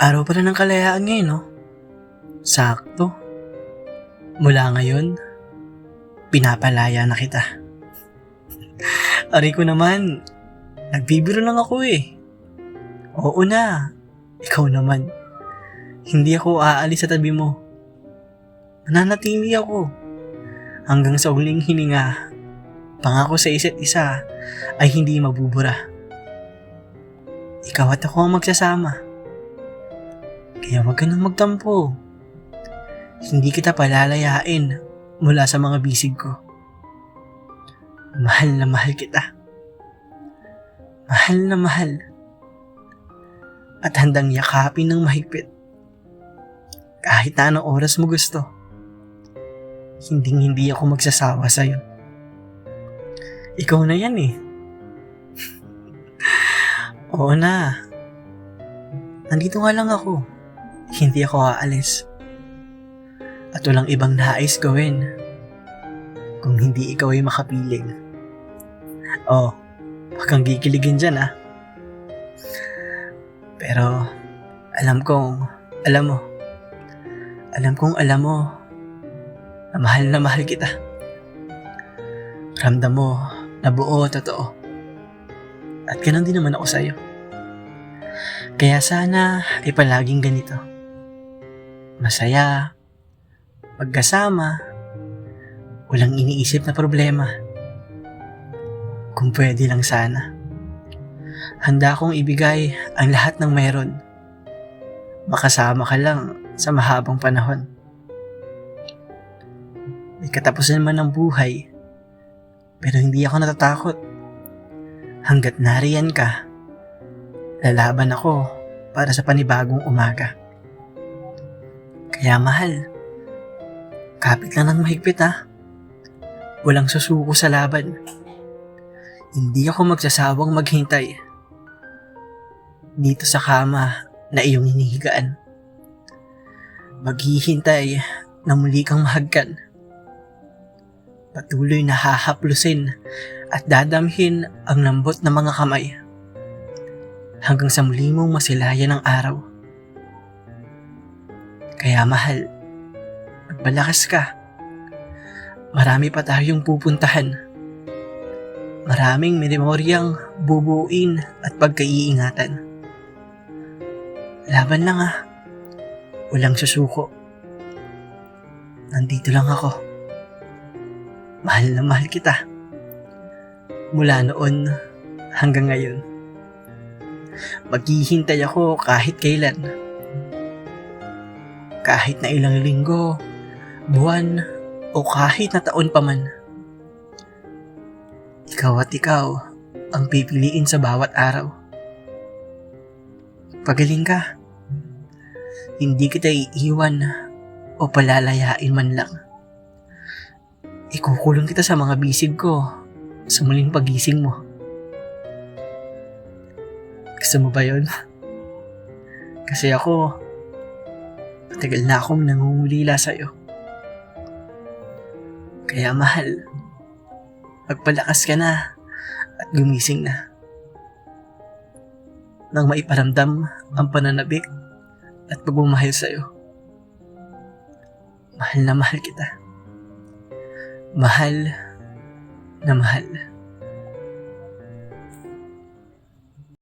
Araw pala ng kalayaan ngayon, no? Sakto. Mula ngayon, pinapalaya na kita. Ari ko naman, nagbibiro lang ako eh. Oo na, ikaw naman. Hindi ako aalis sa tabi mo. Mananatili ako. Hanggang sa huling hininga, pangako sa isa't isa ay hindi mabubura. Ikaw at ako ang magsasama. Kaya wag ka nang magtampo. Hindi kita palalayain mula sa mga bisig ko. Mahal na mahal kita. Mahal na mahal. At handang yakapin ng mahigpit. Kahit na anong oras mo gusto. Hindi hindi ako magsasawa sa'yo. Ikaw na yan eh. Oo na. Nandito nga lang ako. Hindi ako aalis. At walang ibang nais gawin. Kung hindi ikaw ay makapiling. Oh, huwag kang gigiligin dyan ah. Pero, alam kong, alam mo, alam kong alam mo, na mahal na mahal kita. Ramdam mo na buo, totoo. At ganun din naman ako sa'yo. Kaya sana ay palaging ganito. Masaya, magkasama, walang iniisip na problema. Kung pwede lang sana. Handa kong ibigay ang lahat ng meron. Makasama ka lang sa mahabang panahon. May katapusan man ng buhay, pero hindi ako natatakot. Hanggat nariyan ka, lalaban ako para sa panibagong umaga. Kaya mahal, kapit lang ng mahigpit ha. Walang susuko sa laban. Hindi ako magsasawang maghintay. Dito sa kama na iyong hinihigaan. Maghihintay na muli kang mahagkan. Patuloy na hahaplusin at dadamhin ang lambot na mga kamay hanggang sa muli mong masilayan ang araw. Kaya mahal, magpalakas ka. Marami pa tayong pupuntahan. Maraming memoryang bubuin at pagkaiingatan. Laban lang ah. Walang susuko. Nandito lang ako. Mahal na mahal kita. Mula noon hanggang ngayon. Maghihintay ako kahit kailan. Kahit na ilang linggo, buwan, o kahit na taon pa man. Ikaw at ikaw ang pipiliin sa bawat araw. Pagaling ka. Hindi kita iiwan o palalayain man lang. Ikukulong kita sa mga bisig ko sa muling pagising mo. Gusto mo ba yun? Kasi ako, matagal na akong nangungulila sa'yo. Kaya mahal, magpalakas ka na at gumising na. Nang maiparamdam ang pananabik at pagmamahal sa'yo. Mahal na mahal kita. Mahal na mahal.